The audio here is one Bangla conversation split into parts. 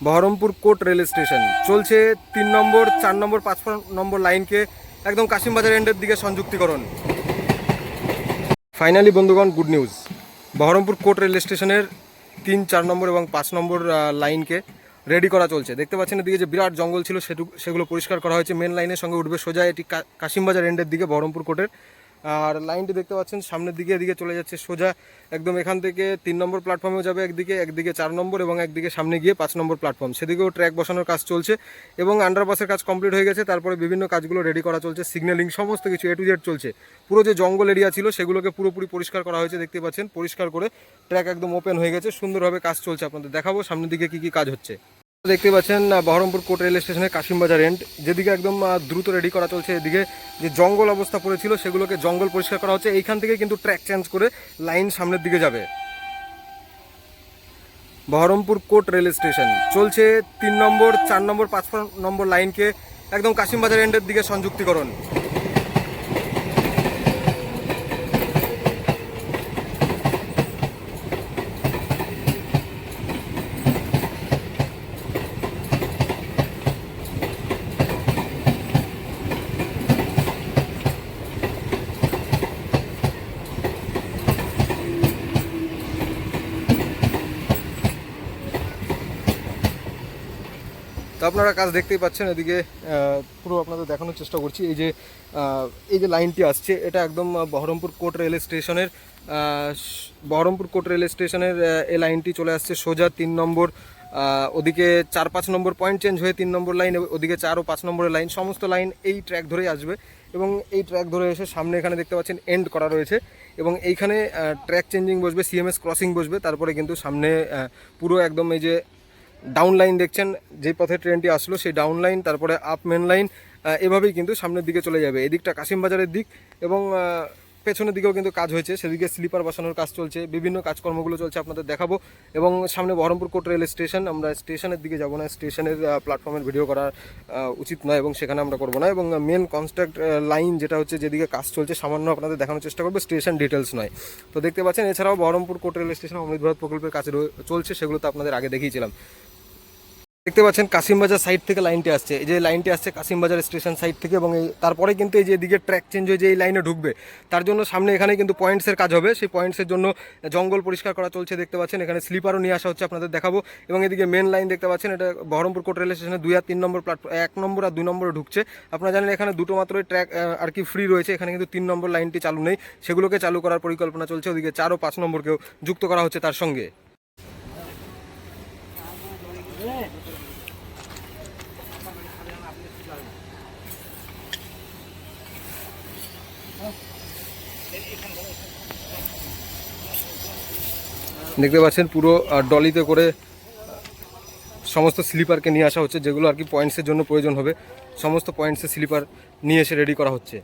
Baharampur court rail station. চলছে তিন নম্বর, চার নম্বর, পাঁচ নম্বর লাইনকে একদম কাশিমবাজার এন্ডের দিকে সংযুক্তিকরণ। ফাইনালি বন্ধুগণ good news Berhampore court rail স্টেশনের তিন, চার নম্বর এবং পাঁচ নম্বর লাইনকে রেডি করা চলছে। দেখতে পাচ্ছেন এদিকে যে বিরাট জঙ্গল ছিল সেটু সেগুলো পরিষ্কার করা হয়েছে। মেন লাইনের সঙ্গে উঠবে সোজা এটি কাশিমবাজার এন্ডের দিকে বহরমপুর কোটের আর লাইনটি দেখতে পাচ্ছেন, সামনের দিকে, এদিকে চলে যাচ্ছে সোজা। একদম এখান থেকে তিন নম্বর প্ল্যাটফর্মেও যাবে একদিকে একদিকে চার নম্বর এবং একদিকে সামনে গিয়ে পাঁচ নম্বর প্ল্যাটফর্ম সেদিকেও ট্র্যাক বসানোর কাজ চলছে এবং আন্ডারপাসের কাজ কমপ্লিট হয়ে গেছে। তারপরে বিভিন্ন কাজগুলো রেডি করা চলছে সিগন্যালিং সমস্ত কিছু এ টু জেড চলছে। পুরো যে জঙ্গল এরিয়া ছিল সেগুলোকে পুরোপুরি পরিষ্কার করা হয়েছে, দেখতে পাচ্ছেন। পরিষ্কার করে ট্র্যাক একদম ওপেন হয়ে গেছে। সুন্দরভাবে কাজ চলছে আপনাদের দেখাবো। সামনের দিকে কী কী কাজ হচ্ছে। দেখতে পাচ্ছেন বহরমপুর কোট রেল স্টেশনের কাশিমবাজার এন্ড যেদিকে একদম দ্রুত রেডি করা চলছে এদিকে। যে জঙ্গল অবস্থা পড়েছিল, সেগুলোকে জঙ্গল পরিষ্কার করা হচ্ছে। এইখান থেকে কিন্তু ট্র্যাক চেঞ্জ করে লাইন সামনের দিকে যাবে। Berhampore court rail station. চলছে তিন নম্বর, চার নম্বর, পাঁচ নম্বর লাইনকে একদম কাশিমবাজার এন্ডের দিকে সংযুক্তিকরণ। তো আপনারা কাজ দেখতেই পাচ্ছেন, এদিকে পুরো আপনাদের দেখানোর চেষ্টা করছি। এই যে এই যে লাইনটি আসছে, এটা একদম বহরমপুর কোর্ট রেল স্টেশনের বহরমপুর কোর্ট রেল স্টেশনের এই লাইনটি চলে আসছে সোজা তিন নম্বর ওদিকে চার পাঁচ নম্বর পয়েন্ট চেঞ্জ হয়ে তিন নম্বর লাইন, ওদিকে চার ও পাঁচ নম্বরের লাইন, সমস্ত লাইন এই ট্র্যাক ধরেই আসবে এবং এই ট্র্যাক ধরে এসে সামনে এখানে দেখতে পাচ্ছেন এন্ড করা রয়েছে এবং এইখানে ট্র্যাক চেঞ্জিং বসবে সিএমএস ক্রসিং বসবে, তারপরে কিন্তু সামনে পুরো একদম এই যে ডাউন লাইন দেখছেন, যে পথে ট্রেনটি আসলো, সেই ডাউন লাইন তারপরে আপ মেন লাইন এভাবেই কিন্তু সামনের দিকে চলে যাবে। এদিকটা কাশিমবাজারের দিক এবং পেছনের দিকেও কিন্তু কাজ হয়েছে। সেদিকে স্লিপার বসানোর কাজ চলছে, বিভিন্ন কাজকর্মগুলো চলছে আপনাদের দেখাবো। এবং সামনে বহরমপুর কোট রেল স্টেশন, আমরা স্টেশনের দিকে যাব না, স্টেশনের প্ল্যাটফর্মের ভিডিও করা উচিত নয় এবং সেখানে আমরা করব না। এবং মেন কনস্ট্রাক্ট লাইন যেটা হচ্ছে, যেদিকে কাজ চলছে, সামান্য আপনাদের দেখানোর চেষ্টা করব স্টেশন ডিটেলস নয়। তো দেখতে পাচ্ছেন, এছাড়াও Berhampore court rail station Amrit Bharat প্রকল্পের কাজ চলছে, সেগুলো তো আপনাদের আগে দেখিয়েছিলাম। দেখতে পাচ্ছেন কাসিমবাজার সাইড থেকে লাইনটি আসছে। এই যে লাইনটি আসছে কাসিমবাজার স্টেশন সাইড থেকে এবং তারপরে কিন্তু এই যে এদিকে ট্র্যাক চেঞ্জ হয়ে যে এই লাইনে ঢুকবে, তার জন্য সামনে এখানে কিন্তু পয়েন্টসের কাজ হবে। সেই পয়েন্টসের জন্য জঙ্গল পরিষ্কার করা চলছে দেখতে পাচ্ছেন। এখানে স্লিপারও নিয়ে আসা হচ্ছে আপনাদের দেখাবো। এবং এদিকে মেন লাইন দেখতে পাচ্ছেন, এটা বহরমপুর কোট রেল স্টেশনে দুই আর তিন নম্বর প্ল্যাটফর্ম এক নম্বর আর দুই নম্বরে ঢুকছে। আপনারা জানেন এখানে দুটো মাত্রই ট্র্যাক আর কি ফ্রি রয়েছে। এখানে কিন্তু তিন নম্বর লাইনটি চালু নেই। সেগুলোকে চালু করার পরিকল্পনা চলছে। ওদিকে চার ও পাঁচ নম্বরকেও যুক্ত করা হচ্ছে তার সঙ্গে। দেখতে পাচ্ছেন, পুরো ডলিতে করে সমস্ত স্লিপারকে নিয়ে আসা হচ্ছে, যেগুলো আর কি পয়েন্টসের জন্য প্রয়োজন হবে। সমস্ত পয়েন্টসের স্লিপার নিয়ে এসে রেডি করা হচ্ছে।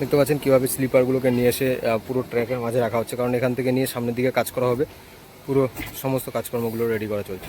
দেখতে পাচ্ছেন কীভাবে স্লিপারগুলোকে নিয়ে এসে পুরো ট্র্যাকের মাঝে রাখা হচ্ছে। কারণ এখান থেকে নিয়ে সামনের দিকে কাজ করা হবে। পুরো সমস্ত কাজকর্মগুলো রেডি করা চলছে।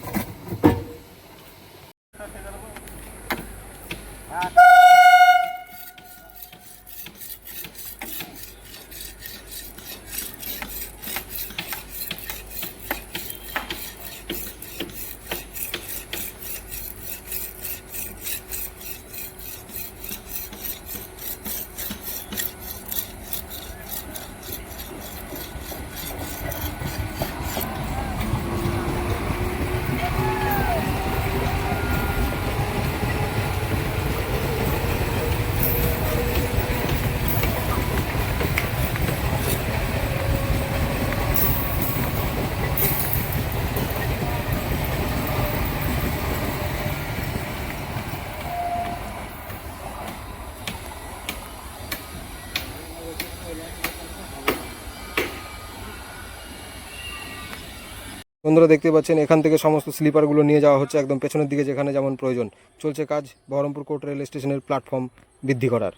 বন্ধুরা দেখতে পাচ্ছেন, এখান থেকে সমস্ত স্লিপারগুলো নিয়ে যাওয়া হচ্ছে একদম পেছনের দিকে যেখানে যেমন প্রয়োজন। চলছে কাজ বহরমপুর কোর্ট রেল স্টেশনের প্ল্যাটফর্ম বৃদ্ধি করার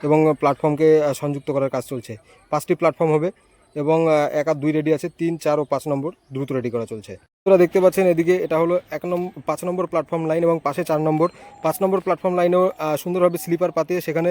এবং প্ল্যাটফর্মকে সংযুক্ত করার কাজ চলছে। পাঁচটি প্ল্যাটফর্ম হবে এবং এক আর দুই রেডি আছে, তিন, চার ও পাঁচ নম্বর দ্রুত রেডি করা চলছে। আপনারা দেখতে পাচ্ছেন, এদিকে এটা হলো এক নম্বর পাঁচ নম্বর প্ল্যাটফর্ম লাইন এবং পাশে চার নম্বর। পাঁচ নম্বর প্ল্যাটফর্ম লাইনেও সুন্দরভাবে স্লিপার পাতিয়ে সেখানে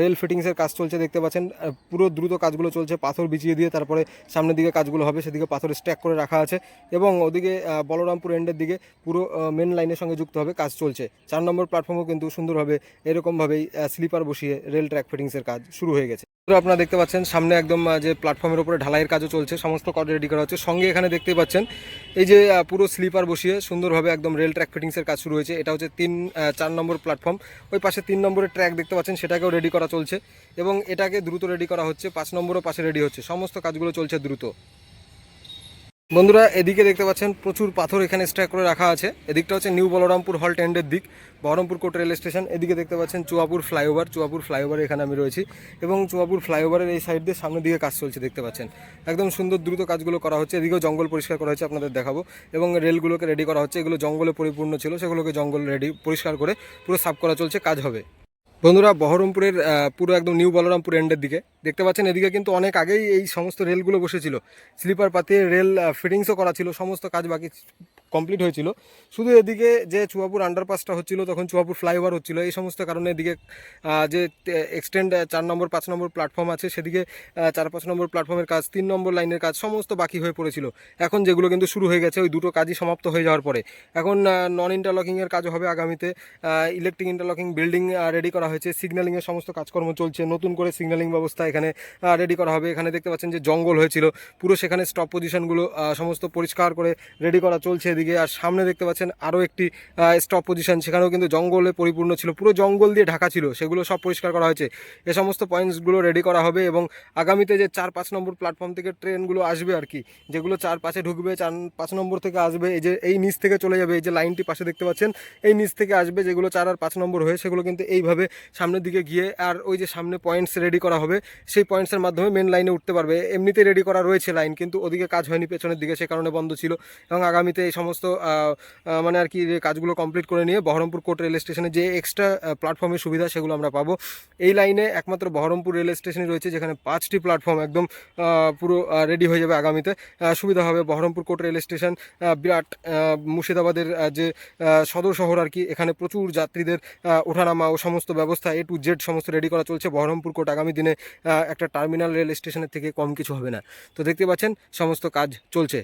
রেল ফিটিংসের কাজ চলছে দেখতে পাচ্ছেন। পুরো দ্রুত কাজগুলো চলছে, পাথর বিছিয়ে দিয়ে তারপরে সামনের দিকে কাজগুলো হবে, সেদিকে পাথর স্ট্যাক করে রাখা আছে এবং ওদিকে বলরামপুর এন্ডের দিকে পুরো মেন লাইনের সঙ্গে যুক্ত হবে কাজ চলছে। চার নম্বর প্ল্যাটফর্মও কিন্তু সুন্দরভাবে, এরকমভাবেই স্লিপার বসিয়ে রেল ট্র্যাক ফিটিংসের কাজ শুরু হয়ে গেছে। আপনারা দেখতে পাচ্ছেন, সামনে একদম যে প্ল্যাটফর্মের উপরে ঢালাইয়ের কাজও চলছে, সমস্ত কাজ রেডি করা হচ্ছে। সঙ্গে এখানে দেখতে পাচ্ছেন, এই যে পুরো স্লিপার বসিয়ে সুন্দরভাবে একদম রেল ট্র্যাক ফিটিংসের কাজ শুরু হয়েছে। এটা হচ্ছে তিন চার নম্বর প্ল্যাটফর্ম ওই পাশে তিন নম্বরের ট্র্যাক দেখতে পাচ্ছেন, সেটাকেও রেডি করা চলছে। এবং এটাকে দ্রুত রেডি করা হচ্ছে, পাঁচ নম্বরও পাশে রেডি হচ্ছে। সমস্ত কাজগুলো চলছে দ্রুত। বন্ধুরা, এদিকে দেখতে পাচ্ছেন প্রচুর পাথর এখানে স্ট্যাক করে রাখা আছে। এদিকটা হচ্ছে নিউ বলরামপুর হল্ট এন্ডের দিক বহরমপুর কোর্ট রেল স্টেশন এদিকে দেখতে পাচ্ছেন চুয়াপুর ফ্লাইওভার চুয়াপুর ফ্লাইওভারে এখানে আমি রয়েছি এবং চুয়াপুর ফ্লাইওভারের এই সাইড দিয়ে সামনের দিকে কাজ চলছে দেখতে পাচ্ছেন। একদম সুন্দর দ্রুত কাজগুলো করা হচ্ছে। এদিকেও জঙ্গল পরিষ্কার করা হচ্ছে আপনাদের দেখাবো। এবং রেলগুলোকে রেডি করা হচ্ছে। এগুলো জঙ্গলে পরিপূর্ণ ছিল, সেগুলোকে জঙ্গল রেডি পরিষ্কার করে পুরো সাফ করা চলছে, কাজ হবে। বন্ধুরা বহরমপুরের পুরো একদম নিউ বলরামপুর এন্ডের দিকে। দেখতে পাচ্ছেন, এদিকে কিন্তু অনেক আগেই এই সমস্ত রেলগুলো বসেছিল। স্লিপার পাতিয়ে রেল ফিটিংসও করা ছিল, সমস্ত কাজ বাকি কমপ্লিট হয়েছিল। শুধু এদিকে যে চুয়াপুর আন্ডারপাসটা হচ্ছিল, তখন চুয়াপুর ফ্লাইওভার হচ্ছিল। এই সমস্ত কারণে এদিকে যে এক্সটেন্ড চার নম্বর, পাঁচ নম্বর প্ল্যাটফর্ম আছে, সেদিকে চার, পাঁচ নম্বর প্ল্যাটফর্মের কাজ, তিন নম্বর লাইনের কাজ, সমস্ত বাকি হয়ে পড়েছিল। এখন যেগুলো কিন্তু শুরু হয়ে গেছে, ওই দুটো কাজই সমাপ্ত হয়ে যাওয়ার পরে। এখন নন ইন্টারলকিংয়ের কাজ হবে আগামীতে। ইলেকট্রিক ইন্টারলকিং বিল্ডিং রেডি করা হয়েছে। সিগন্যালিংয়ের সমস্ত কাজকর্ম চলছে। নতুন করে সিগন্যালিং ব্যবস্থা এখানে রেডি করা হবে। এখানে দেখতে পাচ্ছেন যে জঙ্গল হয়েছিল। পুরো সেখানে স্টপ পজিশনগুলো সমস্ত পরিষ্কার করে রেডি করা চলছে এদিকে আর সামনে দেখতে পাচ্ছেন আরও একটি স্টপ পজিশন সেখানেও কিন্তু জঙ্গলে পরিপূর্ণ ছিল। পুরো জঙ্গল দিয়ে ঢাকা ছিল। সেগুলো সব পরিষ্কার করা হয়েছে। এ সমস্ত পয়েন্টসগুলো রেডি করা হবে এবং আগামীতে যে চার পাঁচ নম্বর প্ল্যাটফর্ম থেকে ট্রেনগুলো আসবে আর কি, যেগুলো চার পাশে ঢুকবে, চার পাঁচ নম্বর থেকে আসবে, এই যে এই নিচ থেকে চলে যাবে, এই যে লাইনটি পাশে দেখতে পাচ্ছেন, এই নিচ থেকে আসবে যেগুলো চার আর পাঁচ নম্বর হয়ে, সেগুলো কিন্তু এইভাবে সামনের দিকে গিয়ে আর ওই যে সামনে পয়েন্টস রেডি করা হবে, সেই পয়েন্টসের মাধ্যমে মেন লাইনে উঠতে পারবে। এমনিতে রেডি করা রয়েছে লাইন কিন্তু ওদিকে কাজ হয়নি, পেছনের দিকে সে কারণে বন্ধ ছিল। এবং আগামীতে এই সমস্ত আহ, মানে আর কি কাজগুলো কমপ্লিট করে নিয়ে বহরমপুর কোর্ট রেল স্টেশনে যে এক্সট্রা প্ল্যাটফর্মের সুবিধা সেগুলো আমরা পাবো। এই লাইনে একমাত্র বহরমপুর রেল স্টেশনে রয়েছে যেখানে পাঁচটি প্ল্যাটফর্ম একদম পুরো রেডি হয়ে যাবে আগামীতে। সুবিধা হবে বহরমপুর কোর্ট রেল স্টেশন বিরাট মুর্শিদাবাদের যে সদর শহর আর কি এখানে প্রচুর যাত্রীদের ওঠানামা ও সমস্ত ব্যবস্থা এ টু জেড সমস্ত রেডি করা চলছে। বহরমপুর কোর্ট আগামী দিনে একটা টার্মিনাল রেল স্টেশনের থেকে কম কিছু হবে না। তো দেখতে পাচ্ছেন সমস্ত কাজ চলছে।